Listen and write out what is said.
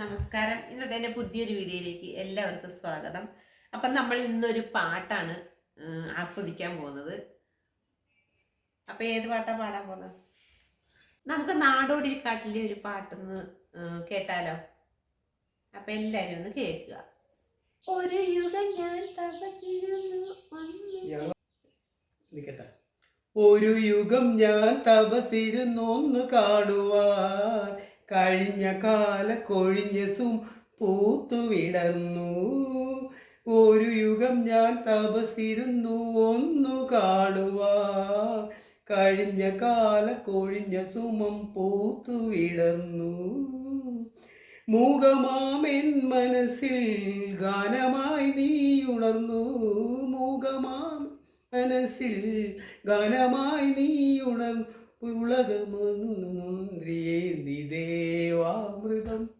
നമസ്കാരം. ഇന്നത്തെ എന്റെ പുതിയൊരു വീഡിയോയിലേക്ക് എല്ലാവർക്കും സ്വാഗതം. അപ്പം നമ്മൾ ഇന്നൊരു പാട്ടാണ് ആസ്വദിക്കാൻ പോകുന്നത്. അപ്പം ഏത് പാട്ടാണ് പാടാൻ പോകുന്നത്? നമുക്ക് നാടോടി കാട്ടിലെ ഒരു പാട്ടൊന്ന് കേട്ടാലോ? അപ്പം എല്ലാവരും ഒന്ന് കേൾക്കുക. ഒരു യുഗം ഞാൻ തപസിരുന്നു ഒന്ന് ഒരു യുഗം ഞാൻ തപസിരുന്നൊന്ന് കാണുവാൻ. കഴിഞ്ഞ കാല കൊഴിഞ്ഞ സും വിടർന്നു. ഒരു യുഗം ഞാൻ തപസിരുന്നു ഒന്നു കാണുവാ. കഴിഞ്ഞ കാല കൊഴിഞ്ഞ സുമം പൂത്തു വിടർന്നു. മൂകമാമെൻ മനസ്സിൽ ഗാനമായി നീ ഉണർന്നു. മൂകമാം മനസ്സിൽ ഗാനമായി നീ ഉണർന്നു നിദേവാമൃതം. ദേവാമൃതം